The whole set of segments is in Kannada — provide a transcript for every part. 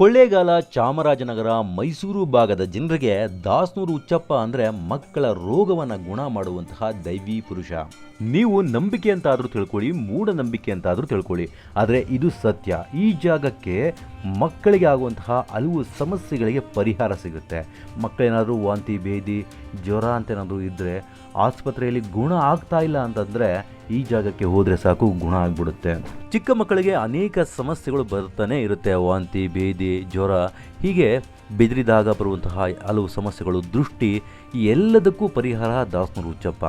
ಕೊಳ್ಳೇಗಾಲ ಚಾಮರಾಜನಗರ ಮೈಸೂರು ಭಾಗದ ಜನರಿಗೆ ದಾಸನೂರು ಉಚ್ಚಪ್ಪ ಅಂದರೆ ಮಕ್ಕಳ ರೋಗವನ್ನು ಗುಣ ಮಾಡುವಂತಹ ದೈವಿ ಪುರುಷ. ನೀವು ನಂಬಿಕೆ ಅಂತಾದರೂ ತಿಳ್ಕೊಳ್ಳಿ ಮೂಢನಂಬಿಕೆ ಅಂತಾದರೂ ತಿಳ್ಕೊಳ್ಳಿ. ಆದರೆ ಇದು ಸತ್ಯ. ಈ ಜಾಗಕ್ಕೆ ಮಕ್ಕಳಿಗೆ ಆಗುವಂತಹ ಹಲವು ಸಮಸ್ಯೆಗಳಿಗೆ ಪರಿಹಾರ ಸಿಗುತ್ತೆ. ಮಕ್ಕಳೇನಾದರೂ ವಾಂತಿ, ಭೇದಿ, ಜ್ವರ ಅಂತ ಏನಾದರೂ ಇದ್ದರೆ ಆಸ್ಪತ್ರೆಯಲ್ಲಿ ಗುಣ ಆಗ್ತಾ ಇಲ್ಲ ಅಂತಂದರೆ ಈ ಜಾಗಕ್ಕೆ ಹೋದರೆ ಸಾಕು, ಗುಣ ಆಗಿಬಿಡುತ್ತೆ. ಚಿಕ್ಕ ಮಕ್ಕಳಿಗೆ ಅನೇಕ ಸಮಸ್ಯೆಗಳು ಬರ್ತಾನೆ ಇರುತ್ತೆ. ವಾಂತಿ, ಬೇದಿ, ಜ್ವರ, ಹೀಗೆ ಬೆದರಿದಾಗ ಬರುವಂತಹ ಹಲವು ಸಮಸ್ಯೆಗಳು. ದೃಷ್ಟಿ ಈ ಎಲ್ಲದಕ್ಕೂ ಪರಿಹಾರ ದಾಸನೂರು ಹುಚ್ಚಪ್ಪ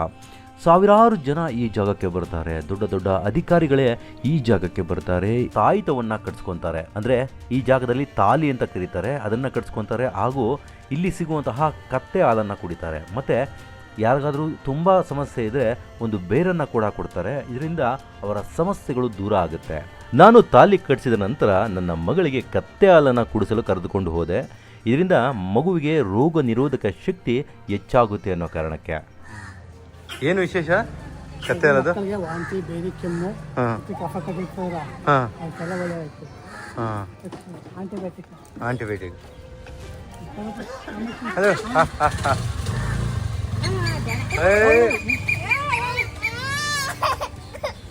ಸಾವಿರಾರು ಜನ ಈ ಜಾಗಕ್ಕೆ ಬರ್ತಾರೆ. ದೊಡ್ಡ ದೊಡ್ಡ ಅಧಿಕಾರಿಗಳೇ ಈ ಜಾಗಕ್ಕೆ ಬರ್ತಾರೆ. ತಾಯಿತವನ್ನ ಕಟ್ಸ್ಕೊತಾರೆ. ಅಂದ್ರೆ ಈ ಜಾಗದಲ್ಲಿ ತಾಲಿ ಅಂತ ಕರೀತಾರೆ. ಅದನ್ನ ಕಟ್ಸ್ಕೊತಾರೆ. ಹಾಗೂ ಇಲ್ಲಿ ಸಿಗುವಂತಹ ಕತ್ತೆ ಹಾಲನ್ನ ಕುಡಿತಾರೆ. ಮತ್ತೆ ಯಾರಿಗಾದರೂ ತುಂಬ ಸಮಸ್ಯೆ ಇದ್ದರೆ ಒಂದು ಬೇರನ್ನು ಕೂಡ ಕೊಡ್ತಾರೆ. ಇದರಿಂದ ಅವರ ಸಮಸ್ಯೆಗಳು ದೂರ ಆಗುತ್ತೆ. ನಾನು ತಾಲಿ ಕಟ್ಟಿಸಿದ ನಂತರ ನನ್ನ ಮಗಳಿಗೆ ಕತ್ತೆ ಹಾಲನ್ನು ಕುಡಿಸಲು ಕರೆದುಕೊಂಡು ಹೋದೆ. ಇದರಿಂದ ಮಗುವಿಗೆ ರೋಗ ನಿರೋಧಕ ಶಕ್ತಿ ಹೆಚ್ಚಾಗುತ್ತೆ ಅನ್ನೋ ಕಾರಣಕ್ಕೆ. ಏನು ವಿಶೇಷ? ಕತ್ತೆ ವಾಂತಿ ಬೇದಿ ಕೆಮ್ಮು ಕಫ ಅದಕ್ಕೆಲ್ಲ ಆಂಟಿಬಯೋಟಿಕ್ ಆಂಟಿಬಯೋಟಿಕ್ ಅದು ಹಾ, ಹಾ, ಹಾ. ಏಯ್,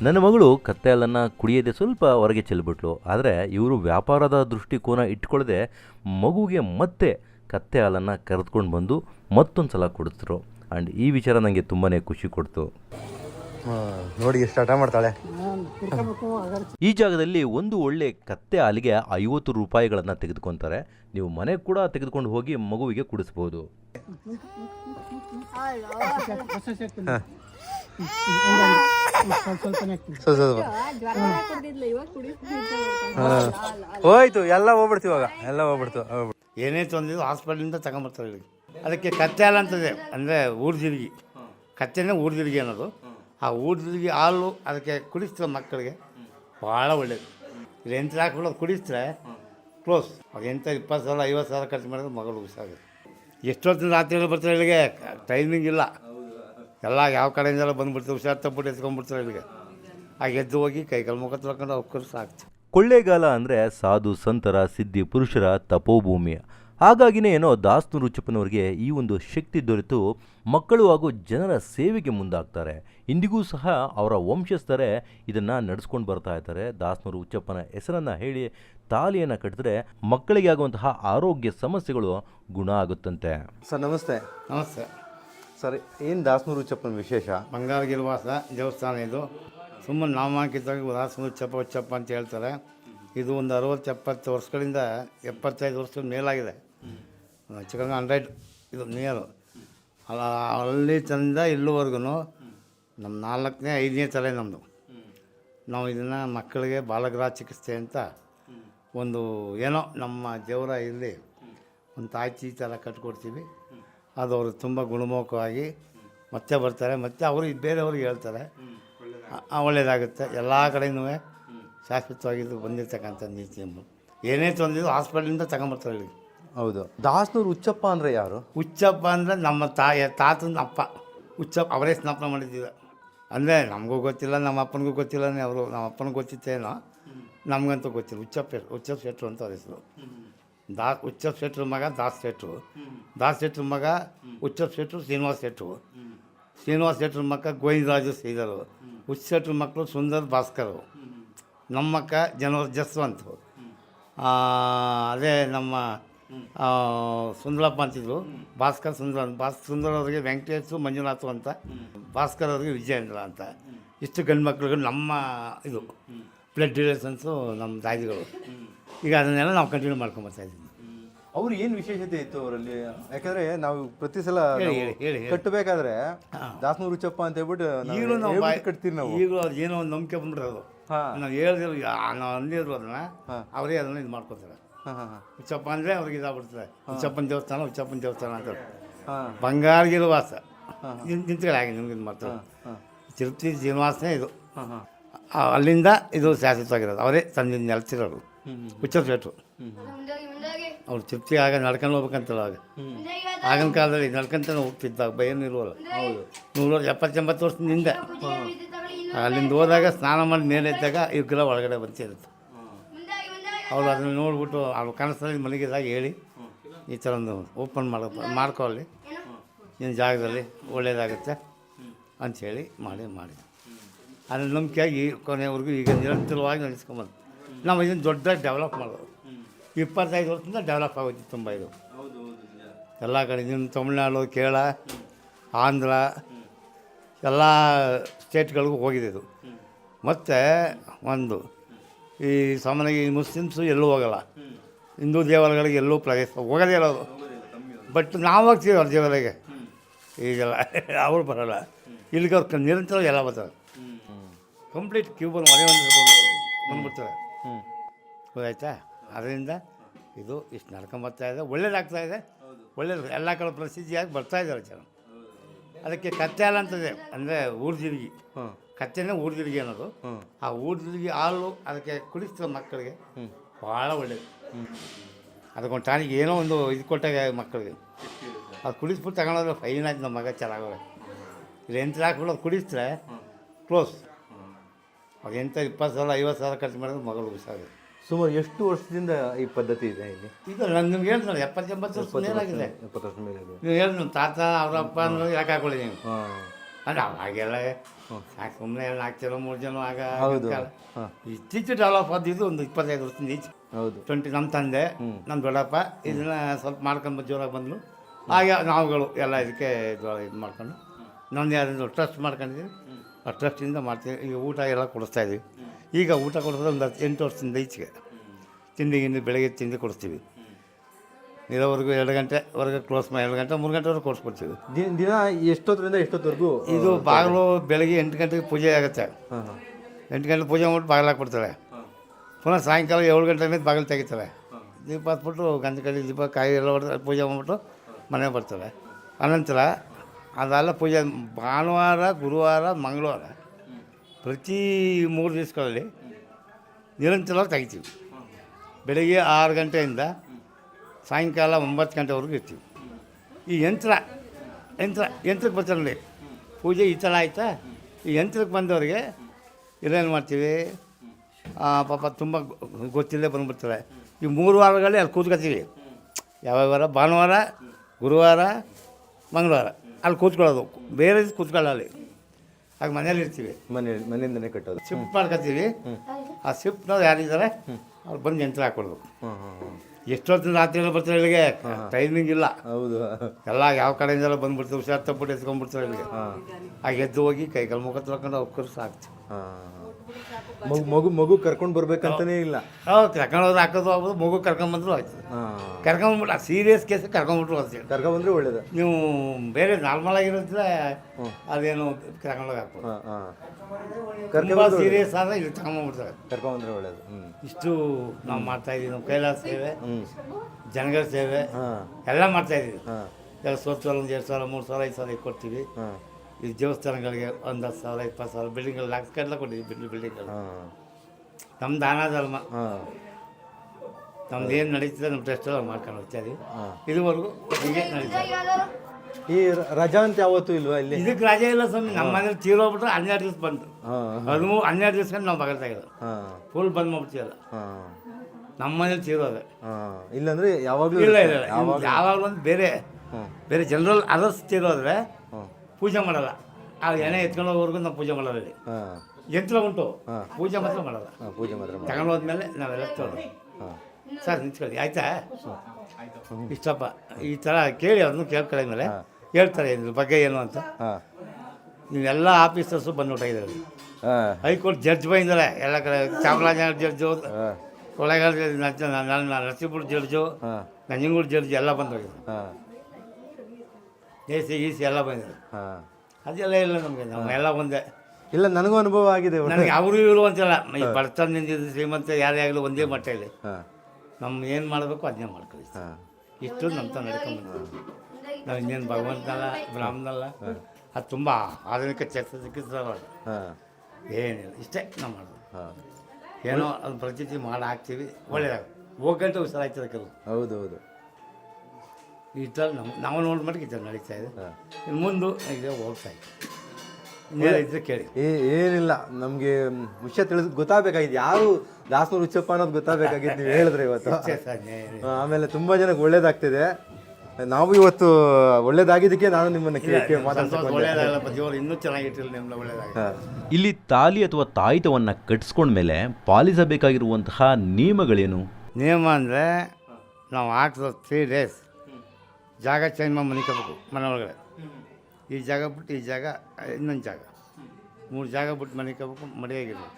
ನನ್ನ ಮಗಳು ಕತ್ತೆ ಹಾಲನ್ನು ಕುಡಿಯದೆ ಸ್ವಲ್ಪ ಹೊರಗೆ ಚೆಲ್ಬಿಟ್ಲು. ಆದರೆ ಇವರು ವ್ಯಾಪಾರದ ದೃಷ್ಟಿಕೋನ ಇಟ್ಕೊಳ್ಳದೆ ಮಗುಗೆ ಮತ್ತೆ ಕತ್ತೆ ಹಾಲನ್ನು ಕರೆದುಕೊಂಡು ಬಂದು ಮತ್ತೊಂದು ಸಲ ಕೊಡಿಸ್ರು. ಆ್ಯಂಡ್ ಈ ವಿಚಾರ ನನಗೆ ತುಂಬಾ ಖುಷಿ ಕೊಡ್ತು. ನೋಡಿ ಎಷ್ಟು ಹಠ ಮಾಡ್ತಾಳೆ. ಈ ಜಾಗದಲ್ಲಿ ಒಂದು ಒಳ್ಳೆ ಕತ್ತೆ ಹಾಲಿಗೆ ಐವತ್ತು ರೂಪಾಯಿಗಳನ್ನು ತೆಗೆದುಕೊತಾರೆ. ನೀವು ಮನೆಗೆ ಕೂಡ ತೆಗೆದುಕೊಂಡು ಹೋಗಿ ಮಗುವಿಗೆ ಕುಡಿಸ್ಬೋದು. ಹೋಯ್ತು, ಎಲ್ಲ ಹೋಗ್ಬಿಡ್ತೀವಿ ಇವಾಗ. ಎಲ್ಲ ಹೋಗ್ಬಿಡ್ತು ಏನೇ ತೊಂದರೆ ಹಾಸ್ಪಿಟ್ಲಿಂದ ತಗೊಂಬರ್ತಾರೆ ಇಲ್ಲಿ ಅದಕ್ಕೆ ಕತ್ತೆ ಹಾಲು ಅಂತದೆ, ಅಂದರೆ ಊರ್ಜಿರ್ಗಿ ಕತ್ತೆನೇ ಊರ್ಜಿರ್ಗಿ ಅನ್ನೋದು. ಆ ಊರ್ಜಿರ್ಗಿ ಹಾಲು ಅದಕ್ಕೆ ಕುಡಿಸ್ತಾರೆ ಮಕ್ಕಳಿಗೆ ಭಾಳ ಒಳ್ಳೇದು. ಇಲ್ಲಿ ಎಂತ ಹಾಕ್ಬಿಡೋದು ಕುಡಿಸ್ತಾರೆ ಕ್ಲೋಸ್ ಅದು ಎಂತ ಇಪ್ಪತ್ತು ಸಾವಿರ, ಐವತ್ತು ಸಾವಿರ ಖರ್ಚು ಮಾಡಿದ್ರೆ ಮಗಳು ಹುಷಾಗುತ್ತೆ ಎಷ್ಟೊತ್ತಿನ ರಾತ್ರಿ ಬರ್ತಾರೆ ಇಲ್ಲಿಗೆ? ಟೈಮಿಂಗ್ ಇಲ್ಲ. ಎಲ್ಲ ಯಾವ ಕಡೆಯಿಂದೆಲ್ಲ ಬಂದ್ಬಿಡ್ತಾರೆ ಹುಷಾರು ತಪ್ಪಿಟ್ಟು ಎತ್ಕೊಂಡ್ಬಿಡ್ತಾರೆ ಇಲ್ಲಿಗೆ. ಆಗ ಎದ್ದು ಹೋಗಿ ಕೈ ಕಾಲು ಮುಖ ತೊಳ್ಕೊಂಡು ಅವ್ರು ಸಾಕ್ತು ಕೊಳ್ಳೇಗಾಲ ಅಂದರೆ ಸಾಧು, ಸಂತರ, ಸಿದ್ಧಿ, ಪುರುಷರ ತಪೋಭೂಮಿ ಹಾಗಾಗಿನೇ ಏನೋ ದಾಸ್ನೂರು ಉಚ್ಚಪ್ಪನವರಿಗೆ ಈ ಒಂದು ಶಕ್ತಿ ದೊರೆತು ಮಕ್ಕಳು ಹಾಗೂ ಜನರ ಸೇವೆಗೆ ಮುಂದಾಗ್ತಾರೆ. ಇಂದಿಗೂ ಸಹ ಅವರ ವಂಶಸ್ಥರೇ ಇದನ್ನು ನಡೆಸ್ಕೊಂಡು ಬರ್ತಾ ಇದ್ದಾರೆ. ದಾಸ್ನೂರು ಉಚ್ಚಪ್ಪನ ಹೆಸರನ್ನು ಹೇಳಿ ತಾಲಿಯನ್ನು ಕಟ್ಟಿದ್ರೆ ಮಕ್ಕಳಿಗೆ ಆಗುವಂತಹ ಆರೋಗ್ಯ ಸಮಸ್ಯೆಗಳು ಗುಣ ಆಗುತ್ತಂತೆ. ಸರ್ ನಮಸ್ತೆ. ನಮಸ್ತೆ. ಸರ್ ಏನು ದಾಸನೂರು ಉಚ್ಚಪ್ಪನ ವಿಶೇಷ? ಬಂಗಾರಗಿರುವಾಸ ದೇವಸ್ಥಾನ ಇದು. ಸುಮ್ಮನೆ ನಾಮಾಂಕಿತವಾಗಿ ದಾಸ್ನೂರು ಚಪ್ಪ ಉಚ್ಚಪ್ಪ ಅಂತ ಹೇಳ್ತಾರೆ. ಇದು ಒಂದು ಅರವತ್ತು ಎಪ್ಪತ್ತು ವರ್ಷಗಳಿಂದ ಎಪ್ಪತ್ತೈದು ವರ್ಷದ ಮೇಲಾಗಿದೆ. ಚಿಕನ್ ಹಂಡ್ರೆಡ್, ಇದು ನಿಯರು ಅಲ್ಲ, ಅಲ್ಲಿ ತಂದ ಇಲ್ಲಿವರೆಗೂ ನಮ್ಮ ನಾಲ್ಕನೇ, ಐದನೇ ತಲೆ ನಮ್ಮದು ನಾವು ಇದನ್ನು ಮಕ್ಕಳಿಗೆ ಬಾಲಗೃಹ ಚಿಕಿತ್ಸೆ ಅಂತ ಒಂದು ಏನೋ ನಮ್ಮ ದೇವರ ಇಲ್ಲಿ ಒಂದು ತಾಯ್ತಿ ಥರ ಕಟ್ಕೊಡ್ತೀವಿ. ಅದು ಅವರು ತುಂಬ ಗುಣಮುಖವಾಗಿ ಮತ್ತೆ ಬರ್ತಾರೆ, ಮತ್ತೆ ಅವರು ಬೇರೆಯವ್ರಿಗೆ ಹೇಳ್ತಾರೆ. ಒಳ್ಳೆಯದಾಗುತ್ತೆ ಎಲ್ಲ ಕಡೆಯೂ ಶಾಶ್ವತವಾಗಿದ್ದು ಬಂದಿರ್ತಕ್ಕಂಥ ನೀತಿ ಏನೇ ತೊಂದಿದ್ದು ಹಾಸ್ಪಿಟ್ಲಿಂದ ತಗೊಂಬರ್ತಾರೆ ಇಲ್ಲಿ. ಹೌದು. ದಾಸನೂರು ಉಚ್ಚಪ್ಪ ಅಂದರೆ ಯಾರು? ಹುಚ್ಚಪ್ಪ ಅಂದರೆ ನಮ್ಮ ತಾಯ, ತಾತನ ಅಪ್ಪ. ಹುಚ್ಚಪ್ಪ ಅವರೇ ಸ್ನಾಪನ ಮಾಡಿದ್ದೀವಿ. ಅಂದರೆ ನಮಗೂ ಗೊತ್ತಿಲ್ಲ, ನಮ್ಮ ಅಪ್ಪನಿಗೂ ಗೊತ್ತಿಲ್ಲ, ಅವರು ನಮ್ಮ ಅಪ್ಪನಿಗೆ ಗೊತ್ತಿತ್ತೇನೋ ನಮಗಂತೂ ಗೊತ್ತಿಲ್ಲ. ಹುಚ್ಚಪ್ಪ ಹುಚ್ಚಪ್ಪ ಶೆಟ್ರು ಅಂತ ಅವ್ರ ಹೆಸರು. ದಾ ಹುಚ್ಚಪ್ಪ ಶೆಟ್ರ ಮಗ, ದಾಸ್ ಶೆಟ್ರು. ದಾಸ್ ಶೆಟ್ರ ಮಗ, ಹುಚ್ಚಪ್ಪ ಶೆಟ್ರು, ಶ್ರೀನಿವಾಸ ಶೆಟ್ರು. ಶ್ರೀನಿವಾಸ ಶೆಟ್ರ ಮಕ್ಕ ಗೋವಿಂದರಾಜು ಶ್ರೀಧರು. ಹುಚ್ಚ ಶೆಟ್ರ ಮಕ್ಕಳು ಸುಂದರ್ ಭಾಸ್ಕರು. ನಮ್ಮಕ್ಕ ಜನವರ್ ಜಸ್ವಂತು. ಅದೇ ನಮ್ಮ ಸುಂದರಪ್ಪ ಅಂತಿದ್ರು. ಭಾಸ್ಕರ್ ಸುಂದರ ಭಾಸ್ ಸುಂದರ ಅವರಿಗೆ ವೆಂಕಟೇಶು ಮಂಜುನಾಥು ಅಂತ. ಭಾಸ್ಕರ್ ಅವರಿಗೆ ವಿಜಯೇಂದ್ರ ಅಂತ. ಇಷ್ಟು ಗಂಡು ಮಕ್ಕಳಿಗೆ ನಮ್ಮ ಇದು ಬ್ಲಡ್ ರಿಲೇಷನ್ಸು ನಮ್ಮ ದಾದಿಗಳು ಈಗ ಅದನ್ನೆಲ್ಲ ನಾವು ಕಂಟಿನ್ಯೂ ಮಾಡ್ಕೊಂಬರ್ತಾ ಇದ್ದೀವಿ. ಅವ್ರು ಏನು ವಿಶೇಷತೆ ಇತ್ತು ಅವರಲ್ಲಿ? ಯಾಕಂದ್ರೆ ನಾವು ಪ್ರತಿ ಸಲ. ಕಟ್ಟಬೇಕಾದ್ರೆ ದಾಸನೂರು ಚಪ್ಪ ಅಂತ ಹೇಳ್ಬಿಟ್ಟು ನಾವು ಈಗಲೂ ನಾವು ಕಟ್ತೀವಿ ನಾವು. ಈಗಲೂ ಅದು ಏನೋ ಒಂದು ನಂಬಿಕೆ ಬಂದ್ಬಿಡೋದು ಅದು. ನಾವು ಹೇಳಿದ್ರು ನಾವು ಅಂದಿದ್ರು ಅದನ್ನ ಅವರೇ ಅದನ್ನ ಇದು ಮಾಡ್ಕೊತಾರೆ ಹುಚ್ಚಪ್ಪ ಅಂದರೆ ಅವ್ರಿಗೆ ಇದಾಗ್ಬಿಡ್ತದೆ. ಉಚ್ಚಪ್ಪನ ದೇವಸ್ಥಾನ ಉಚ್ಚಪ್ಪನ ದೇವಸ್ಥಾನ ಅಂತ ಬಂಗಾರಗಿರು ಬಂಗಾರಗಿರ ವಾಸ. ನಿಂತ್ಕೊಳ್ಳಿ ಹಾಗೆ ನಿಮ್ಗೆ ಇದು ಮಾಡ್ತಾರೆ ತಿರುಪತಿ ಶ್ರೀನಿವಾಸನೇ ಇದು. ಅಲ್ಲಿಂದ ಇದು ಶಾಶ್ವತವಾಗಿರೋದು. ಅವರೇ ತಂದು ನೆಲೆಸಿರೋರು ಹುಚ್ಚರ್ ಪೇಟ್ರು ಅವ್ರು ತಿರುಪತಿ ಆಗ ನಡ್ಕೊಂಡು ಹೋಗ್ಬೇಕಂತಲ್ಲ ಆಗ. ಆಗಿನ ಕಾಲದಲ್ಲಿ ನಡ್ಕೊಂತಾನೆ ಹೋಗ್ತಿದ್ದಾಗ ಭಯನೂ ಇಲ್ವಲ್ಲ. ನೂರ ಎಪ್ಪತ್ತೆಂಬತ್ತು ವರ್ಷದಿಂದ ಅಲ್ಲಿಂದ ಹೋದಾಗ ಸ್ನಾನ ಮಾಡಿ ಮೇಲೆ ಇದ್ದಾಗ ಈ ಗ್ರಹ ಒಳಗಡೆ ಬಂತಿರುತ್ತೆ ಅವ್ರು ಅದನ್ನು ನೋಡಿಬಿಟ್ಟು ಅವ್ರ ಕನಸಲ್ಲಿ ಮಲಗಿದಾಗ ಹೇಳಿ. ಈ ಥರ ಒಂದು ಓಪನ್ ಮಾಡೋ ಮಾಡ್ಕೊಳ್ಳಿ ನಿನ್ನ ಜಾಗದಲ್ಲಿ ಒಳ್ಳೆಯದಾಗುತ್ತೆ ಅಂಥೇಳಿ ಮಾಡಿ ಮಾಡಿ. ಅದ್ರ ನಂಬಿಕೆಯಾಗಿ ಕೊನೆವರೆಗೂ ಈಗ ನಿರಂತರವಾಗಿ ನಡೆಸ್ಕೊಂಬಂದು. ನಾವು ಇದನ್ನು ದೊಡ್ಡದಾಗಿ ಡೆವಲಪ್ ಮಾಡೋದು. ಇಪ್ಪತ್ತೈದು ವರ್ಷದಿಂದ ಡೆವಲಪ್ ಆಗುತ್ತೆ ತುಂಬ ಇದು. ಎಲ್ಲ ಕಡೆ ನಿಮ್ಮ ತಮಿಳ್ನಾಡು, ಕೇರಳ, ಆಂಧ್ರ, ಎಲ್ಲ ಸ್ಟೇಟ್ಗಳಿಗೂ ಹೋಗಿದೆ ಇದು. ಮತ್ತು ಒಂದು ಈ ಸಾಮಾನ್ಯವಾಗಿ ಈ ಮುಸ್ಲಿಮ್ಸು ಎಲ್ಲೂ ಹೋಗಲ್ಲ. ಹಿಂದೂ ದೇವಾಲಯಗಳಿಗೆ ಎಲ್ಲೂ ಪ್ರವೇಶ ಹೋಗೋದೇ ಇರೋದು ಬಟ್ ನಾವು ಹೋಗ್ತೀವಿ ಅವ್ರ ದೇವಾಲಯಕ್ಕೆ. ಈಗೆಲ್ಲ ಅವರು ಬರೋಲ್ಲ. ಇಲ್ಲಿಗೆ ಅವ್ರು ನಿರಂತರ ಎಲ್ಲ ಬರ್ತಾರೆ. ಕಂಪ್ಲೀಟ್ ಕ್ಯೂ ಬಂದು ಮನೆ ಒಂದು ಬಂದ್ಬಿಡ್ತಾರೆ. ಗೊತ್ತಾಯ್ತಾ? ಅದರಿಂದ ಇದು ಇಷ್ಟು ನಡ್ಕೊಂಬರ್ತಾ ಇದೆ. ಒಳ್ಳೇದಾಗ್ತಾ ಇದೆ. ಒಳ್ಳೇದು ಎಲ್ಲ ಕಡೆ ಪ್ರಸಿದ್ಧಿಯಾಗಿ ಬರ್ತಾ ಇದ್ದಾರೆ ಜನ. ಅದಕ್ಕೆ ಕತ್ತೆ ಅಂತದೆ. ಅಂದರೆ ಊರ್ಜಿರ್ಗಿ ಕತ್ತೆನೇ ಊರ್ದಿರಿಗೆ ಅನ್ನೋದು. ಆ ಊರ್ದಿರಿಗೆ ಹಾಲು ಅದಕ್ಕೆ ಕುಡಿಸ್ತಾರೆ ಮಕ್ಕಳಿಗೆ ಭಾಳ ಒಳ್ಳೇದು. ಅದಕ್ಕೊಂದು ಟಾನಿಗೆ ಏನೋ ಒಂದು ಇದು ಕೊಟ್ಟಾಗ ಮಕ್ಕಳಿಗೆ. ಅದು ಕುಡಿಸ್ಬಿಟ್ಟು ತಗೊಳೋದ್ರೆ ಫೈನ್ ಆಯ್ತು ನಮ್ಮ ಮಗ ಚೆನ್ನಾಗವೆ ಇಲ್ಲಿ ಎಂತ ಹಾಕ್ಬಿಟ್ಟು ಅದು ಕುಡಿಸಿದ್ರೆ ಕ್ಲೋಸ್ ಅದು ಎಂಥ ಇಪ್ಪತ್ತು ಸಾವಿರ ಐವತ್ತು ಸಾವಿರ ಖರ್ಚು ಮಾಡಿದ್ರೆ ಮಗಳು ಹುಷಾರು. ಸುಮಾರು ಎಷ್ಟು ವರ್ಷದಿಂದ ಈ ಪದ್ಧತಿ ಇದೆ ಇಲ್ಲಿ? ಇದು ನಾನು ನಿಮ್ಗೆ ಹೇಳ್ತಾರೆ ಎಪ್ಪತ್ತು ಎಂಬತ್ತು ವರ್ಷ ಮೇಲಾಗಿದೆ ಎಪ್ಪತ್ತು ವರ್ಷ ಮೇಲೆ ನೀವು ಹೇಳಿ ನಮ್ಮ ತಾತ ಅವರಪ್ಪ ಅಪ್ಪ ಅಂದ್ರೆ ಯಾಕೆ ಹಾಕೊಳ್ಳಿ ನೀವು? ಹಾಂ. ಅಂದ್ರೆ ಅವಾಗೆಲ್ಲ ಸುಮ್ಮನೆ ನಾಲ್ಕು ಜನ ಮೂರು ಜನ ಆಗ ಹೌದು. ಇತ್ತೀಚೆ ಡೆವಲಪ್ ಆದಿದ್ದು ಒಂದು ಇಪ್ಪತ್ತೈದು ವರ್ಷದಿಂದ ಈಚೆ ಹೌದು ಟ್ವೆಂಟಿ ನಮ್ಮ ತಂದೆ ನಮ್ಮ ದೊಡ್ಡಪ್ಪ ಇದನ್ನ ಸ್ವಲ್ಪ ಮಾಡ್ಕೊಂಡು ಜೋರಾಗಿ ಬಂದ್ಲು. ಹಾಗೆ ನಾವುಗಳು ಎಲ್ಲ ಇದಕ್ಕೆ ಇದು ಮಾಡ್ಕೊಂಡು. ನಮ್ಮದು ಯಾರು ಟ್ರಸ್ಟ್ ಮಾಡ್ಕೊಂಡಿದ್ದೀವಿ ಆ ಟ್ರಸ್ಟಿಂದ ಮಾಡ್ತೀವಿ ಈಗ ಊಟ ಎಲ್ಲ ಕೊಡಿಸ್ತಾ ಇದೀವಿ. ಈಗ ಊಟ ಕೊಡಿಸೋದು ಒಂದು ಹತ್ತು ಎಂಟು ವರ್ಷದಿಂದ ಈಚೆಗೆ. ತಿಂಡಿ ಗಿಂಡಿ ಬೆಳಗ್ಗೆ ತಿಂಡಿ ಕೊಡಿಸ್ತೀವಿ. ಇರೋವರೆಗೂ ಎರಡು ಗಂಟೆವರೆಗೆ ಕ್ಲೋಸ್ ಮಾಡಿ ಎರಡು ಗಂಟೆ ಮೂರು ಗಂಟೆವರೆಗೆ ಕೊಡಿಸ್ಕೊಡ್ತೀವಿ ದಿನ ದಿನ ಎಷ್ಟೊತ್ತರಿಂದ ಎಷ್ಟೊತ್ತವರೆಗೂ ಇದು ಬಾಗಿಲು ಬೆಳಗ್ಗೆ ಎಂಟು ಗಂಟೆಗೆ ಪೂಜೆ ಆಗುತ್ತೆ. ಎಂಟು ಗಂಟೆ ಪೂಜೆ ಮಾಡಿ ಬಾಗಿಲು ಹಾಕ್ಬಿಡ್ತಾರೆ. ಪುನಃ ಸಾಯಂಕಾಲ ಏಳು ಗಂಟೆ ಮೇಲೆ ಬಾಗಿಲು ತೆಗಿತಾರೆ. ದೀಪ ಹತ್ಬಿಟ್ಟು ಗಂಜಿ ಕಡಿ ದೀಪ ಕಾಯಿ ಎಲ್ಲ ಹೊಡೆದು ಪೂಜೆ ಮಾಡ್ಬಿಟ್ಟು ಮನೆಗೆ ಬರ್ತಾರೆ. ಅನಂತರ ಅದೆಲ್ಲ ಪೂಜೆ ಭಾನುವಾರ ಗುರುವಾರ ಮಂಗಳವಾರ ಪ್ರತಿ ಮೂರು ದಿವಸಗಳಲ್ಲಿ ನಿರಂತರವಾಗಿ ತೆಗಿತೀವಿ. ಬೆಳಗ್ಗೆ ಆರು ಗಂಟೆಯಿಂದ ಸಾಯಂಕಾಲ ಒಂಬತ್ತು ಗಂಟೆವರೆಗೂ ಇರ್ತೀವಿ. ಈ ಯಂತ್ರ ಯಂತ್ರ ಯಂತ್ರಕ್ಕೆ ಬರ್ತಾರೆ ಪೂಜೆ ಈ ಥರ ಆಯಿತಾ? ಈ ಯಂತ್ರಕ್ಕೆ ಬಂದವರಿಗೆ ಇಲ್ಲೇನು ಮಾಡ್ತೀವಿ? ಪಾಪ ತುಂಬ ಗೊತ್ತಿಲ್ಲದೆ ಬಂದುಬಿಡ್ತಾರೆ. ಈ ಮೂರು ವಾರಗಳಲ್ಲಿ ಅಲ್ಲಿ ಕೂತ್ಕೊತೀವಿ ಯಾವ ವಾರ? ಭಾನುವಾರ ಗುರುವಾರ ಮಂಗಳವಾರ. ಅಲ್ಲಿ ಕೂತ್ಕೊಳ್ಳೋದು. ಬೇರೆ ಕೂತ್ಕೊಳ್ಳೋ ಅಲ್ಲಿ. ಆಗ ಮನೇಲಿ ಇರ್ತೀವಿ. ಮನೆ ಮನೆಯಿಂದನೇ ಕಟ್ಟೋದು. ಶಿಫ್ಟ್ ಮಾಡ್ಕೊತೀವಿ ಆ ಶಿಫ್ಟ್ನವ್ರು ಯಾರಿದ್ದಾರೆ? ಅವ್ರು ಬಂದು ಯಂತ್ರ ಹಾಕ್ಕೊಡ್ಬೇಕು ಹಾಂ ಹಾಂ ಹಾಂ ಎಷ್ಟೊತ್ತಿನ ರಾತ್ರಿ ಬರ್ತಾರೆ ಇಲ್ಲಿಗೆ? ಟೈಮಿಂಗ್ ಇಲ್ಲ. ಹೌದು. ಎಲ್ಲ ಯಾವ ಕಡೆಯಿಂದೆಲ್ಲ ಬಂದ್ಬಿಡ್ತೀವಿ ಹುಷಾರು ತಪ್ಪಿಟ್ಟು ಎತ್ಕೊಂಡ್ಬಿಡ್ತಾರೆ ಇಲ್ಲಿಗೆ. ಆ ಆಗ ಎದ್ದು ಹೋಗಿ ಕೈ ಕಾಲು ಮುಖ ತೊಳ್ಕೊಂಡು ಅವ್ಕರು ಸಾಕ್ತೀವಿ ಹಾಂ. ಮಗು ಮಗು ಮಗು ಕರ್ಕೊಂಡು ಬರ್ಬೇಕಂತನೇ ಇಲ್ಲ. ಹೌದು ಕರ್ಕೊಂಡೋದ್ರೆ ಹಾಕೋದು ಆಗ್ಬೋದು ಮಗು ಕರ್ಕೊಂಡ್ಬಂದ್ರು ಆಯ್ತು. ಹಾಂ. ಕರ್ಕೊಂಬಂದ್ಬಿಟ್ಟು ಆ ಸೀರಿಯಸ್ ಕೇಸ್ ಕರ್ಕೊಂಡ್ಬಿಟ್ರು ಅಂತ ಕರ್ಕೊಂಡ್ಬಂದ್ರೆ ಕರ್ಕೊ ಬಂದ್ರೆ ಒಳ್ಳೇದು. ನೀವು ಬೇರೆ ನಾರ್ಮಲ್ ಆಗಿರೋದ್ರೆ ಅದೇನು ಕರ್ಕೊಂಡೋಗಿ ಹಾಕ್ಬೋದು. ಸೀರಿಯಸ್ ಆದರೆ ಇಲ್ಲಿ ತಗೊಂಬಂದ್ಬಿಡ್ತಾರೆ ಕರ್ಕೊಂಬಂದ್ರೆ ಒಳ್ಳೇದು. ಹ್ಞೂ ಇಷ್ಟು ನಾವು ಮಾಡ್ತಾ ಇದೀವಿ ನಮ್ಮ ಕೈಲಾಸ ಸೇವೆ ಹ್ಞೂ ಜನಗಳ ಸೇವೆ ಹಾಂ. ಎಲ್ಲ ಮಾಡ್ತಾ ಇದೀವಿ ಸ್ವತ್ತು ಸಾವಿರ ಒಂದು ಎರಡು ಸಾವಿರ ಮೂರು ಸಾವಿರ ಐದು ಸಾವಿರ ಕೊಡ್ತೀವಿ. ಹಾಂ. ಈ ದೇವಸ್ಥಾನಗಳಿಗೆ ಒಂದು ಹತ್ತು ಸಾವಿರ ಇಪ್ಪತ್ತು ಸಾವಿರ ಬಿಲ್ಡಿಂಗ್ಗಳು ಲಕ್ಷ ಕಟ್ಲ ಕೊಟ್ಟಿದ್ದೀವಿ ಬಿಲ್ಡಿಂಗ್ ಬಿಲ್ಡಿಂಗ್ಗಳು ಹಾಂ. ನಮ್ಮ ದಾನ ಧರ್ಮ. ಹಾಂ. ನಮ್ದು ಏನು ನಡೀತಿದೆ ನಮ್ಮ ಟ್ರಸ್ಟಲ್ಲಿ ಮಾಡ್ಕೊಂಡು ಹೋಗ್ತಾ ಇದೀವಿ. ಇದುವರೆಗೂ ಹೀಗೆ ನಡೀತಾ. ಈ ರಜಾ ಅಂತ ಯಾವತ್ತೂ ಇಲ್ವಾ ಇಲ್ಲಿ? ಇದಕ್ಕೆ ರಜೆ ಇಲ್ಲ ಸ್ವಾಮಿ. ನಮ್ಮ ಮನೇಲಿ ತೀರೋಗ್ಬಿಟ್ರೆ ಹನ್ನೆರಡು ದಿವಸ ಬಂತು. ಹಾಂ ಹದಿಮೂರು ಹನ್ನೆರಡು ದಿವಸ ನಾವು ಬಗಲ್ತಾಗಿಲ್ಲ ಫುಲ್ ಬಂದ್ ಮಾಡ್ತೀವಲ್ಲ ನಮ್ಮ ಮನೇಲಿ ತೀರೋದೆ ಇಲ್ಲಾಂದ್ರೆ ಯಾವಾಗಲೂ ಇಲ್ಲ ಇಲ್ಲ ಯಾವಾಗಲೂ ಒಂದು ಬೇರೆ ಬೇರೆ ಜನರಲ್ ಅದರ್ಸ್ ತೀರೋದ್ರೆ ಪೂಜೆ ಮಾಡಲ್ಲ. ಆ ಎಣ್ಣೆ ಎತ್ಕೊಂಡು ಹೋಗೋವರೆಗೂ ನಾವು ಪೂಜೆ ಮಾಡಲ್ಲ ಇಲ್ಲಿ. ಯಂತ್ರ ಉಂಟು. ಪೂಜೆ ಮಾತ್ರ ಮಾಡಲ್ಲ. ಪೂಜೆ ಮಾತ್ರ ತಗೊಂಡು ಹೋದ್ಮೇಲೆ ನಾವೆಲ್ಲ ಹಾಂ. ಸರ್ ನಿಂತ್ಕೊಳ್ಳಿ. ಆಯ್ತಾ? ಇಷ್ಟಪ್ಪ ಈ ಥರ ಕೇಳಿ ಅವ್ರನ್ನು ಕೇಳ್ಕೊಳ್ಳೋ ಮೇಲೆ ಹೇಳ್ತಾರೆ ಇದ್ರ ಬಗ್ಗೆ ಏನು ಅಂತ. ಹಾಂ. ನೀವೆಲ್ಲ ಆಫೀಸರ್ಸು ಬಂದ್ಬಿಟ್ಟಿದ್ದಾರೆ ಹಾಂ. ಹೈಕೋರ್ಟ್ ಜಡ್ಜ್ ಬಂದಿದ್ದಾರೆ ಎಲ್ಲ ಕಡೆ ಚಾಮರಾಜನಗರ ಜಡ್ಜು ಕೊಳೆಗಾಲ ನರಸೀಪುರ ಜಡ್ಜು ಹಾಂ. ನಂಜನಗೂಡು ಜಡ್ಜ್ ಎಲ್ಲ ಬಂದೋಗಿದ್ದಾರೆ ಹಾಂ. ಎ ಸಿ ಈ ಸಿ ಎಲ್ಲ ಬಂದಿದೆ ಹಾಂ. ಅದೆಲ್ಲ ಇಲ್ಲ ನಮಗೆ ನಮ್ಮೆಲ್ಲ ಒಂದೇ. ಇಲ್ಲ ನನಗೂ ಅನುಭವ ಆಗಿದೆ ನನಗೆ ಅವರು ಇವರು ಅಂತಲ್ಲ ಈ ಬಡತನದಿಂದ ಶ್ರೀಮಂತ ಯಾರೇ ಆಗಲಿ ಒಂದೇ ಮಟ್ಟ ಇಲ್ಲಿ ಹಾಂ. ನಮ್ಮ ಏನು ಮಾಡಬೇಕು ಅದನ್ನೇ ಮಾಡ್ಕೊಳ್ಳಿ ಇಷ್ಟು ನಮ್ಮ ತನ ನಡ್ಕೊಂಬಂದು ನಾವು ಇನ್ನೇನು ಭಗವಂತನಲ್ಲ ಬ್ರಾಹ್ಮಣಲ್ಲ ಅದು ತುಂಬ ಆಧುನಿಕ ಚಿಕಿತ್ಸೆ ಚಿಕಿತ್ಸೆ ಹಾಂ. ಏನಿಲ್ಲ ಇಷ್ಟೇ ನಾವು ಮಾಡೋದು. ಹಾಂ. ಏನೋ ಅದು ಪ್ರತೀತಿ ಮಾಡಿ ಹಾಕ್ತೀವಿ ಒಳ್ಳೆಯದಾಗ ಹೋಗಂಟೆ ಹುಷಾರಾಯ್ತದೆ ಕೆಲವು ಹೌದು ಹೌದು ಈ ಥರ ನಮ್ಮ ನಾವು ನೋಡಿ ಮಟ್ಟಿಗೆ ಈ ಥರ ನಡೀತಾ ಇದೆ. ಇನ್ನು ಮುಂದೆ ಇದೆ ಹೋಗ್ತಾ ಇದೆ. ಇನ್ನೇನು ಇದ್ರೆ ಕೇಳಿ. ಏ ಏನಿಲ್ಲ ನಮ್ಗೆ ವಿಷಯ ತಿಳಿದ್ ಗೊತ್ತಾಗಬೇಕಾಗಿತ್ತು. ಯಾರು ದಾಸನೂರು ಉಚ್ಚಪ್ಪ ಅನ್ನೋದು ಗೊತ್ತಾಗಬೇಕಾಗಿತ್ತು ನೀವು ಹೇಳಿದ್ರೆ ಇವತ್ತು. ಆಮೇಲೆ ತುಂಬಾ ಜನಕ್ಕೆ ಒಳ್ಳೇದಾಗ್ತಿದೆ. ನಾವು ಇವತ್ತು ಒಳ್ಳೇದಾಗಿದ್ದಕ್ಕೆ ನಾನು ನಿಮ್ಮನ್ನು ಇನ್ನೂ ಇಲ್ಲಿ ತಾಲಿ ಅಥವಾ ತಾಯಿತವನ್ನ ಕಟ್ಸ್ಕೊಂಡ್ಮೇಲೆ ಪಾಲಿಸಬೇಕಾಗಿರುವಂತಹ ನಿಯಮಗಳೇನು? ನಿಯಮ ಅಂದರೆ ನಾವು ಆಟದ ತ್ರೀ ಡೇಸ್ ಜಾಗ ಚೇಂಜ್ ಮಾಡಿ ಕಬೇಕು ಮನೆ ಒಳಗಡೆ. ಈ ಜಾಗ ಬಿಟ್ಟು ಈ ಜಾಗ ಇನ್ನೊಂದು ಜಾಗ. ಮೂರು ಜಾಗ ಬಿಟ್ಟು ಮನೆ ಮನಿಕೋಬೇಕು ಮಡಿಯಾಗಿರ್ಬೇಕು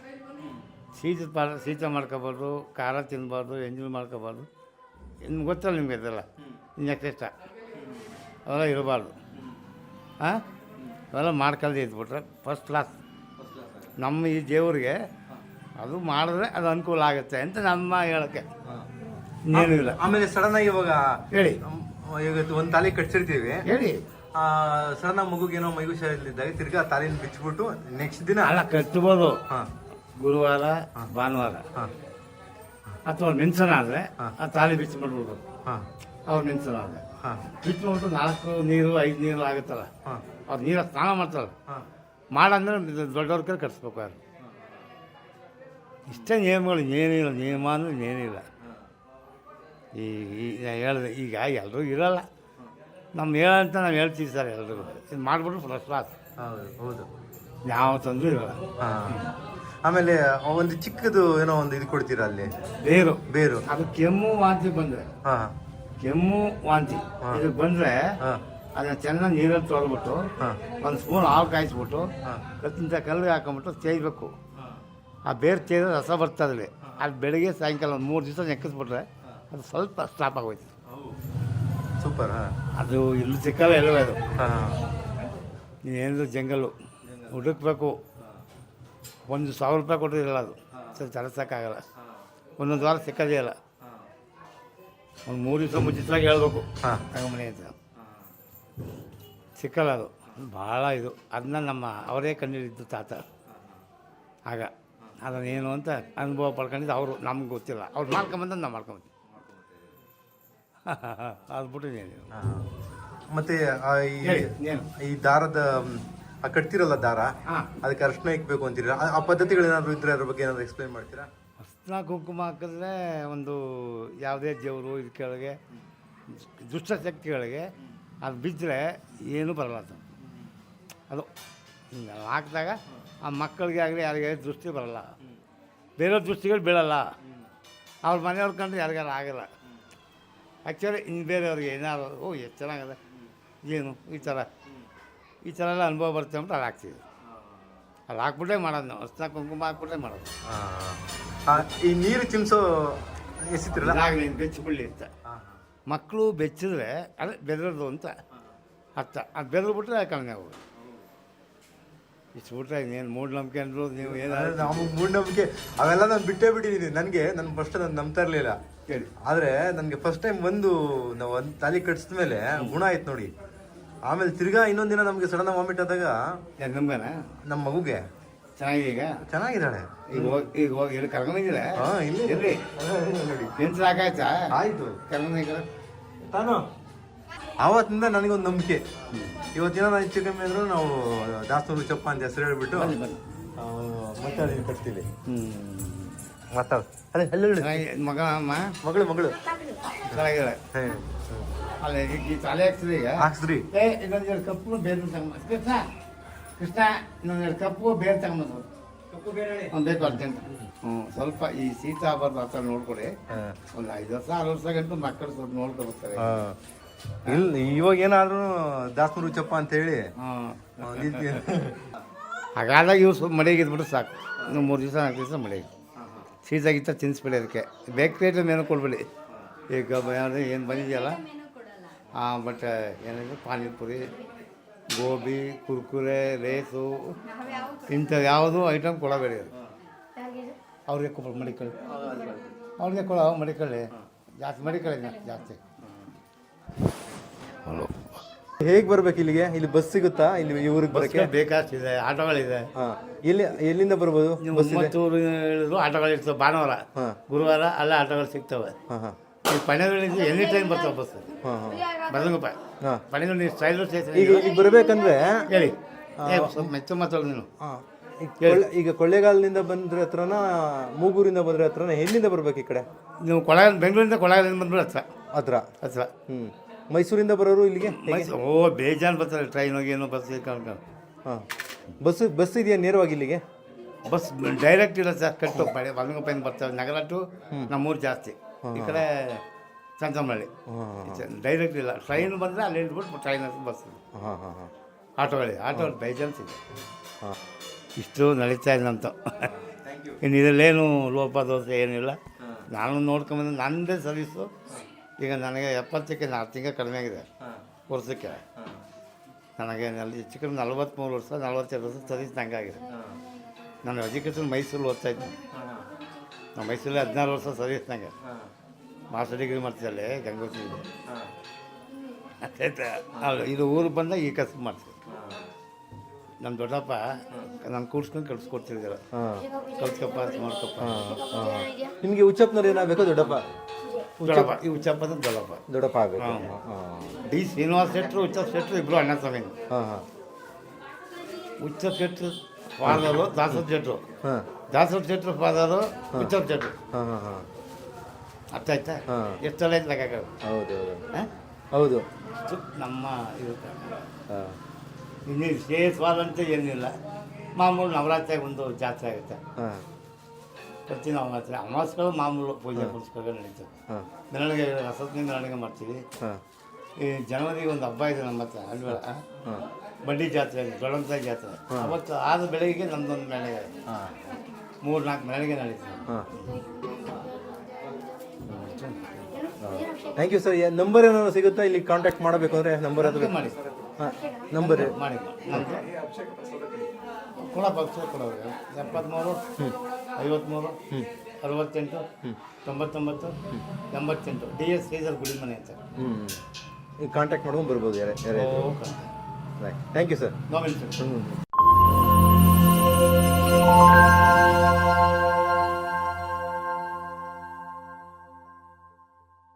ಶೀತ ಪಾಲ ಶೀತ ಮಾಡ್ಕೋಬಾರ್ದು ಖಾರ ತಿನ್ನಬಾರ್ದು ಎಂಜಾಯ್ ಮಾಡ್ಕೋಬಾರ್ದು ಇನ್ನು ಗೊತ್ತಲ್ಲ ನಿಮಗೆ ಅದೆಲ್ಲ? ಇದೆಲ್ಲ ಇಷ್ಟ? ಅವೆಲ್ಲ ಇರಬಾರ್ದು. ಹಾಂ ಅವೆಲ್ಲ ಮಾಡ್ಕೊಳ್ದೆ ಇದ್ಬಿಟ್ರೆ ಫಸ್ಟ್ ಕ್ಲಾಸ್ ನಮ್ಮ ಈ ದೇವ್ರಿಗೆ ಅದು ಮಾಡಿದ್ರೆ ಅದು ಅನುಕೂಲ ಆಗುತ್ತೆ ಅಂತ ನಮ್ಮ ಹೇಳೋಕ್ಕೆ. ಇನ್ನೇನು ಇಲ್ಲ ಆಮೇಲೆ ಸಡನ್ ಆಗಿ ಇವಾಗ ಹೇಳಿ. ಇವತ್ತು ಒಂದು ತಾಲಿ ಕಟ್ಸಿರ್ತೀವಿ. ಹೇಳಿ. ಸಡನ್ ನಮ್ಮ ಮಗುಗೇನೋ ಮೈಗು ಹುಷಾರಿಲ್ದಾಗ ತಿರ್ಗಾ ತಾಲಿನ ಬಿಚ್ಚಿಬಿಟ್ಟು ನೆಕ್ಸ್ಟ್ ದಿನ ಅಲ್ಲ ಕಟ್ಬೋದು. ಹಾ. ಗುರುವಾರ ಭಾನುವಾರ. ಹಾ. ಅಥವಾ ಮೆನ್ಸನ್ ಆದರೆ ಆ ತಾಲಿ ಬಿಚ್ಚಿ ಮಾಡ್ಬಿಡ್ಬೋದು. ಹಾಂ. ಅವ್ರು ಮೆನ್ಸನ್ ಆದರೆ. ಬಿಚ್ಚಿಬಿಟ್ಟು ಬಿಚ್ಚಿ ಮಾಡ್ಬಿಟ್ಟು ನಾಲ್ಕು ನೀರು ಐದು ನೀರು ಆಗುತ್ತಲ್ಲ. ಹಾ. ಅವ್ರು ನೀರು ಸ್ನಾನ ಮಾಡ್ತಾರೆ. ಹಾ. ಮಾಡಂದ್ರೆ ದೊಡ್ಡವ್ರ ಕೈ ಕಟ್ಸ್ಬೇಕು ಅವ್ರು ಇಷ್ಟೇ ನಿಯಮಗಳು ಏನಿಲ್ಲ ನಿಯಮ ಅಂದ್ರೆ ಏನಿಲ್ಲ. ಈಗ ಈಗ ಹೇಳಿದೆ ಈಗ ಎಲ್ಲರೂ ಇರಲ್ಲ. ನಮ್ಮ ಹೇಳಂತ ನಾವು ಹೇಳ್ತೀವಿ ಸರ್ ಎಲ್ರಿಗೂ. ಇದು ಮಾಡಿಬಿಟ್ರು ಫಸ್ಟ್ ಕ್ಲಾಸ್ ಹೌದು ಹೌದು. ಯಾವ ತೊಂದರೆ ಇಲ್ಲ ಹಾ. ಆಮೇಲೆ ಒಂದು ಚಿಕ್ಕದು ಏನೋ ಒಂದು ಇದು ಕೊಡ್ತೀರಾ ಅಲ್ಲಿ? ಬೇರು. ಬೇರು. ಅದು ಕೆಮ್ಮು ವಾಂತಿ ಬಂದರೆ. ಹಾ. ಕೆಮ್ಮು ವಾಂತಿ. ಇದಕ್ಕೆ ಬಂದರೆ ಹಾ. ಅದನ್ನ ಚೆನ್ನಾಗಿ ನೀರಲ್ಲಿ ತೊಳೆದ್ಬಿಟ್ಟು ಹಾ. ಒಂದು ಸ್ಪೂನ್ ಹಾಲು ಕಾಯಿಸ್ಬಿಟ್ಟು ಕತ್ತಿಂತ ಕಲ್ಲಿಗೆ ಹಾಕೊಂಬಿಟ್ಟು ತೇಯ್ಬೇಕು ಆ ಬೇರು ತೇದ ರಸ ಬರ್ತದಲ್ಲಿ ಅದು ಬೆಳಿಗ್ಗೆ ಸಾಯಂಕಾಲ ಒಂದು ಮೂರು ದಿವಸ ನೆಕ್ಕಿಸ್ಬಿಟ್ರೆ ಅದು ಸ್ವಲ್ಪ ಸ್ಟಾಪ್ ಆಗೋಯ್ತು. ಸೂಪರ್ ಹಾ ಅದು ಇಲ್ಲಿ ಸಿಕ್ಕಲ್ಲ ಎಲ್ಲವೇ ಅದು. ಹಾ. ನೀನೇನಿದ್ರು ಜಂಗಲ್ಲು. ಹುಡುಕ್ಬೇಕು. ಒಂದು ಸಾವಿರ ರೂಪಾಯಿ ಕೊಟ್ಟಿದ್ದಿಲ್ಲ ಅದು. ಸರಿ ತರಿಸೋಕ್ಕಾಗಲ್ಲ. ಒಂದೊಂದು ವಾರ ಸಿಕ್ಕದೇ ಇಲ್ಲ. ಒಂದು ಮೂರು ದಿವಸ ಮುಂಚಿತವಾಗಿ ಹೇಳ್ಬೇಕು. ಹಾ. ತಗೊಂಬನಿ ಅಂತ. ಸಿಕ್ಕಲ್ಲ ಅದು. ಭಾಳ ಇದು. ಅದನ್ನ ನಮ್ಮ ಅವರೇ ಕಂಡಿದ್ದು ತಾತ. ಆಗ. ಅದನ್ನೇನು ಅಂತ ಅನುಭವ ಪಡ್ಕೊಂಡಿದ್ದು ಅವರು. ನಮ್ಗೆ ಗೊತ್ತಿಲ್ಲ. ಅವ್ರು ಮಾಡ್ಕೊಂಬಂದು ನಾವು ಮಾಡ್ಕೊಂಬಂದು ಅದು. ಮತ್ತೆ ಆ ಈ ಈ ದಾರದ ಆ ಕಟ್ತಿರಲ್ಲ ದಾರ? ಅದಕ್ಕೆ ಅರ್ಶನ ಇಕ್ಬೇಕು ಅಂತೀರಾ? ಆ- ಪದ್ಧತಿಗಳು ಪದ್ಧತಿಗಳೇನಾದ್ರು ಇದ್ರೆ ಅದ್ರ ಬಗ್ಗೆ ಏನಾದ್ರು ಎಕ್ಸ್ಪ್ಲೈನ್ ಮಾಡ್ತೀರಾ? ಅರ್ಶಿನ ಕುಂಕುಮ ಹಾಕಿದ್ರೆ ಒಂದು ಯಾವುದೇ ದೇವರು ಇದು ಕೆಳಗೆ ದುಷ್ಟ ಶಕ್ತಿಗಳಿಗೆ ಅದು ಬಿದ್ದರೆ ಏನೂ ಬರಲ್ಲ ಅದು. ಅದು ಹಿಂಗೆ ಹಾಕಿದಾಗ ಆ ಮಕ್ಕಳಿಗೆ ಆಗಲಿ ಯಾರಿಗೆ ದೃಷ್ಟಿ ಬರಲ್ಲ. ಬೇರೆ ದೃಷ್ಟಿಗಳು ಬೀಳಲ್ಲ. ಅವ್ರ ಮನೆಯವ್ರ ಕಂಡ್ರೆ ಯಾರಿಗಾರು ಆಗಲ್ಲ. ಆ್ಯಕ್ಚುಲಿ ಇನ್ನು ಬೇರೆಯವ್ರಿಗೆ ಏನಾದ್ರು ಓ ಎಷ್ಟು ಚೆನ್ನಾಗಿದೆ. ಏನು ಈ ಥರ. ಈ ಥರ ಎಲ್ಲ ಅನುಭವ ಬರುತ್ತೆ ಅಂತ ಅಲ್ಲಿ ಹಾಕ್ತೀವಿ. ಅಲ್ಲಿ ಹಾಕ್ಬಿಟ್ಟೆ ಮಾಡೋದು ನಾವು. ಅರ್ಶಿನ ಕುಂಕುಮ ಹಾಕ್ಬಿಟ್ಟೆ ಮಾಡೋದು. ಈ ನೀರು ಚಿಮ್ಸೋ ಎಸಿತಿರಲ್ಲ ನೀನು ಬೆಚ್ಚಬಿಡ್ಲಿ ಅಂತ. ಮಕ್ಕಳು ಬೆಚ್ಚಿದ್ರೆ ಅದೇ ಬೆದರದು ಅಂತ ಅರ್ಥ. ಅದು ಬೆದರ್ ಬಿಟ್ಟರೆ ಕಡಿಮೆ ಆಗೋದು? ಇಷ್ಟು ಬಿಟ್ರೆ ಇನ್ನೇನು ಮೂಢನಂಬಿಕೆ ಅಂದ್ರು ನೀವು ಏನಾದ್ರು ನಾವು ಮೂಢನಂಬಿಕೆ. ಅವೆಲ್ಲ ನಾನು ಬಿಟ್ಟೇ ಬಿಟ್ಟಿದ್ದೀನಿ ನನಗೆ ನನ್ನ ಫಸ್ಟ್ ನಾನು ನಂಬ್ತಾ ಇರ್ಲಿಲ್ಲ. ಕೇಳಿ. ಆದ್ರೆ ನನಗೆ ಫಸ್ಟ್ ಟೈಮ್ ಒಂದು ನಾವು ಒಂದು ತಾಲಿ ಕಟ್ಸಿದ ಮೇಲೆ ಗುಣ ಆಯ್ತು ನೋಡಿ. ಆಮೇಲೆ ತಿರ್ಗಾ ಇನ್ನೊಂದ್ ದಿನ ನಮಗೆ ಸಡನ್ ವಾಮಿಟ್ ಆದಾಗ ಯಾಕೆ ನಂಬೇನ ನಮ್ಮ ಮಗುಗೆ. ಚೆನ್ನಾಗಿ ಈಗ ಚೆನ್ನಾಗಿದ್ದಾಳೆ. ಈಗ ಹೋಗಿ ಈಗ ಹೋಗಿ ಇಲ್ಲಿ ಕರ್ಕೊಂಡಿದ್ದೀರ ಹಾ ಇಲ್ಲಿ. ಎಲ್ಲಿ? ನೋಡಿ. ಆಯ್ತು. ಕರ್ಕೊಂಡಿದ್ದೀರ ತಾನು? ಆವತ್ತಿಂದ ನನಗೊಂದು ನಂಬಿಕೆ. ಇವತ್ತಿನ ನಾನು ಹೆಚ್ಚು ಕಮ್ಮಿ ಅಂದ್ರೆ ನಾವು ದಾಸನೂರು ಚಪ್ಪ ಅಂತ ಹೆಸರು ಹೇಳ್ಬಿಟ್ಟು ಆ, ಮಾತಾಡಿ ಕಟ್ತೀವಿ. ಮಾತಾಡ. ಅದೇ ಹೇಳಿ ಮಗ ಅಮ್ಮ. ಮಗಳು ಮಗಳು. ಅಲ್ಲೇ ಈ ತಲೆ ಹಾಕ್ಸಿದ್ರೆ ಈಗ? ಹಾಕ್ಸ್ರಿ ಏ ಇನ್ನೊಂದು ಎರಡು ಕಪ್ಪು ಬೇರೆ ತಗೊಂಬ ಕೃಷ್ಣ ಕೃಷ್ಣ ಇನ್ನೊಂದು ಎರಡು ಕಪ್ಪು ಬೇರೆ ಕಪ್ಪು ಬೇರೆ ಒಂದು ಬೇಕು ಅರ್ಜೆಂಟ್ ಹ್ಞೂ ಸ್ವಲ್ಪ ಈ ಶೀತ ಬರ್ದು ಆ ಥರ ನೋಡ್ಕೊಡಿ. ಒಂದು ಐದು ವರ್ಷ ಆರು ವರ್ಷ ಗಂಟು ಮಕ್ಕಳು ಸ್ವಲ್ಪ ನೋಡ್ಕೊಬರ್ತಾರೆ ಇಲ್ಲ ಇವಾಗ ಏನಾದ್ರೂ ದಾಸನೂರು ಚಪ್ಪ ಅಂತ ಹೇಳಿ ಹಾಗಾದಾಗ ಇವು ಸ್ವಲ್ಪ ಮಳೆಗೆ ಸಾಕು. ಇನ್ನು ಮೂರು ದಿವಸ ನಾಲ್ಕು ದಿವಸ ಮಳೆಗೆ ಶೀತ ಗೀತ ತಿನ್ನಿಸ್ಬಿಡಿ ಅದಕ್ಕೆ. ಬೇಕ್ರಿ ಐಟಮ್ ಏನೂ ಕೊಡ್ಬೇಡಿ. ಈಗ ಯಾವುದು ಏನು ಬಂದಿದೆಯಲ್ಲ? ಹಾಂ ಬಟ್ ಏನಿದೆ? ಪಾನಿಪುರಿ ಗೋಬಿ ಕುರ್ಕುರೆ ರೇಸು ಇಂಥದ್ದು ಯಾವುದೂ ಐಟಮ್ ಕೊಡಬೇಡಿ ಅದು. ಅವ್ರಿಗೆ ಕೊಡ ಮಡಿಕೊಳ್ಳಿ ಅವ್ರಿಗೆ ಕೊಡ ಮಡಿಕೊಳ್ಳಿ ಜಾಸ್ತಿ ಮಡಿಕೊಳ್ಳಿ ಜಾಸ್ತಿ. ಹಲೋ. ಹೇಗ್ ಬರ್ಬೇಕು ಇಲ್ಲಿಗೆ? ಇಲ್ಲಿ ಬಸ್ ಸಿಗುತ್ತಾ? ಇಲ್ಲಿ ಊರಿಗೆ ಬರಕ್ಕೆ? ಬೇಕಾಗ್ತಿದೆ ಬೇಕಾಷ್ಟಿದೆ ಆಟೋಗಳಿದೆ. ಹಾ. ಎಲ್ಲಿ ಎಲ್ಲಿಂದ ಬರ್ಬೋದು ಬಸ್ ಇದೆ? ಒಂಬತ್ತೂರು ಹೇಳಿದ್ರು ಆಟೋಗಳು ಇರ್ತವೆ ಭಾನುವಾರ. ಹಾ. ಗುರುವಾರ ಅಲ್ಲ ಆಟೋಗಳು ಸಿಗ್ತವೆ. ಹಾ ಹಾಂ. ಈ ಪಣೆಗಳಿಂದ ಎನಿ ಟೈಮ್ ಬರ್ತಾವೆ ಬಸ್ ಹಾಂ ಹಾಂ. ಬದಂಗಪ್ಪ ಹಾ. ಪಣೆಗಳು ನೀವು ಸ್ಟೈಲು ಸ್ಟೇಷನ್ ಈಗ ಇಲ್ಲಿಗೆ ಬರ್ಬೇಕಂದ್ರೆ ಹೇಳಿ. ಏ ಸ್ವಲ್ಪ ಮೆಚ್ಚ ಮಾತಾಡು ನೀನು. ಹಾಂ. ಈಗ ಕೊಳ್ಳೆ- ಈಗ ಕೊಳ್ಳೇಗಾಲದಿಂದ ಬಂದ್ರೆ ಹತ್ರನ ಮೂಗೂರಿಂದ ಬಂದ್ರೆ ಹತ್ರನ? ಎಲ್ಲಿಂದ ಬರ್ಬೇಕು ಈ ಕಡೆ? ನೀವು ಕೊಳ ಬೆಂಗಳೂರಿಂದ ಕೊಳಗಾಲದಿಂದ ಬಂದ್ಬಿಡು ಹತ್ರ. ಹತ್ರ? ಹತ್ರ. ಹ್ಞೂ ಮೈಸೂರಿಂದ ಬರೋರು ಇಲ್ಲಿಗೆ ಮೈಸೂರು ಓ ಬೇಜಾನ್ ಬರ್ತಾರೆ ಟ್ರೈನ್ ಹೋಗಿ ಏನೋ ಬಸ್ ಹಾಂ. ಬಸ್ ಬಸ್ ಇದೆಯಾ ನೇರವಾಗಿ ಇಲ್ಲಿಗೆ? ಬಸ್ ಡೈರೆಕ್ಟ್ ಇಲ್ಲ ಸರ್ ಕಟ್ಟು ಬಳೆ ಬಂಗಪ್ಪನ ಬರ್ತಾರೆ ನಗರ ಟು ನಮ್ಮೂರು ಜಾಸ್ತಿ. ಈ ಕಡೆ ಸಂತಮಳ್ಳಿ ಡೈರೆಕ್ಟ್ ಇಲ್ಲ. ಟ್ರೈನ್ ಬಂದರೆ ಅಲ್ಲಿ ಇಳ್ಬಿಟ್ಟು ಟ್ರೈನ್ ಬಸ್ ಹಾಂ ಹಾಂ ಹಾಂ. ಆಟೋಗಳು ಆಟೋ ಬೇಜಾನ್ ಇದೆ ಹಾಂ. ಇಷ್ಟು ನಡೀತಾ ಇದೆ ಅಂತ. ಇನ್ನು ಇದರಲ್ಲೇನು ಲೋಪ ದೋಸೆ ಏನಿಲ್ಲ. ನಾನು ನೋಡ್ಕೊಂಬಂದು ನನ್ನದೇ ಸರ್ವೀಸು ಈಗ ನನಗೆ ಎಪ್ಪತ್ತಕ್ಕೆ ನಾಲ್ಕು ತಿಂಗಳು ಕಡಿಮೆ ಆಗಿದೆ. ವರ್ಷಕ್ಕೆ. ನನಗೆ ನಲ್ಲಿ ಹೆಚ್ಚು ಕಡಿಮೆ ನಲ್ವತ್ತ್ಮೂರು ವರ್ಷ ನಲ್ವತ್ತೆರಡು ವರ್ಷ ಸರ್ವಿಸ್ ಆಗಿದೆ. ನಾನು ಎಜುಕೇಷನ್ ಮೈಸೂರಲ್ಲಿ ಓದ್ತಾ ಇದ್ದೆ. ನಾನು ಮೈಸೂರಲ್ಲಿ ಹದಿನಾರು ವರ್ಷ ಸರ್ವಿಸ್ ನಂಗೆ. ಮಾಸ್ಟರ್ ಡಿಗ್ರಿ ಮಾಡ್ತಿದ್ದಲ್ಲೇ ಗಂಗೋತ್ರಿ. ಅಲ್ಲ ಇದು ಊರು ಬಂದಾಗ ಈ ಕಸಬು ಮಾಡ್ತೀವಿ ನಮ್ಮ ದೊಡ್ಡಪ್ಪ ನಾನು ಕೂಡ್ಸ್ಕೊಂಡು ಕಳ್ಸ್ಕೊಡ್ತಿದ್ದಾರೆ. ಹಾಂ. ಕಲ್ತ್ಕಪ್ಪ ಮಾಡ್ಕಪ್ಪ. ನಿಮಗೆ ಉಚ್ಚಪ್ಪನವ್ರು ಏನಾಗಬೇಕು ದೊಡ್ಡಪ್ಪ? ದೊಡ್ಡಪ್ಪ. ಈ ಉಚ್ಚಪ್ಪ ಅಂದ್ರೆ ದೊಡ್ಡಪ್ಪ ಆಗಬೇಕು ಡಿ ಶ್ರೀನಿವಾಸ ಶೆಟ್ರು ಉಚ್ಚ ಶೆಟ್ರು ಇಬ್ಬರು ಅಣ್ಣ ತಮ್ಮ ಹಾಂ ಹಾಂ. ಉಚ್ಚಪ್ಪ ಶೆಟ್ರು ಫಾದರು ದಾಸರ ಶೆಟ್ರು ಹಾಂ. ದಾಸರ ಶೆಟ್ರು ಫಾದರು ಉಚ್ಚ ಶೆಟ್ರು ಹಾಂ ಹಾಂ ಹಾಂ. ಅರ್ಥ ಆಯ್ತಾ? ಹಾಂ. ಎಷ್ಟು ಐತೆ ಲೆಕ್ಕ ಹೌದು ಹೌದು. ಹೌದು. ನಮ್ಮ ಇದು ಹಾಂ. ಇನ್ನು ವಿಶೇಷವಾದಂತ ಏನಿಲ್ಲ. ಮಾಮೂಲು ನವರಾತ್ರಿಯಾಗ ಒಂದು ಜಾತ್ರೆ ಆಗುತ್ತೆ. ಹಾಂ. ಪ್ರತಿ ಮಾಡ್ತೀವಿ ಅಮಾವಾಸ್ಯಗಳು ಮಾಮೂಲು ಪೂಜೆ ಪುರಸ್ಕಾರ ನಡೀತದೆ. ಮೆರವಣಿಗೆ ರಸತ್ನಿ ಮೆರವಣಿಗೆ ಮಾಡ್ತೀವಿ. ಹಾಂ. ಈ ಜನವರಿಗೆ ಒಂದು ಹಬ್ಬ ಇದೆ ನಮ್ಮ ಹತ್ರ ಅಲ್ವೇಳ ಹಾಂ. ಬಂಡಿ ಜಾತ್ರೆ ದೊಡ್ಡಂತ ಜಾತ್ರೆ. ಅವತ್ತು ಆದ ಬೆಳಗ್ಗೆ ನಮ್ದೊಂದು ಮೆರವಣಿಗೆ ಹಾಂ. ಮೂರು ನಾಲ್ಕು ಮೆರವಣಿಗೆ ನಡೀತದೆ ಹಾಂ. ಥ್ಯಾಂಕ್ ಯು ಸರ್ ನಂಬರ್ ಏನಾದ್ರು ಸಿಗುತ್ತಾ? ಇಲ್ಲಿ ಕಾಂಟ್ಯಾಕ್ಟ್ ಮಾಡಬೇಕು ಅಂದರೆ ನಂಬರ್ ಅದು ಮಾಡಿ. ಹಾಂ. ನಂಬರ್ ಮಾಡಿ. ಕೊಡಪ್ಪ ಕೊಡ ಪಕ್ಷ ಕೊಡೋರು. ಎಪ್ಪತ್ತ್ಮೂರು ಐವತ್ಮೂರು ಅರವತ್ತೆಂಟು ತೊಂಬತ್ತೊಂಬತ್ತು ಎಂಬತ್ತೆಂಟು. ಡಿ ಎಸ್ ಶ್ರೀಧರ್ ಗುಡಿ ಮನೆ ಅಂತ. ಹ್ಞೂ ಕಾಂಟ್ಯಾಕ್ಟ್ ಮಾಡ್ಕೊಂಡು ಬರ್ಬೋದು ಯಾರೇ ಯಾರೇ thank you sir no sir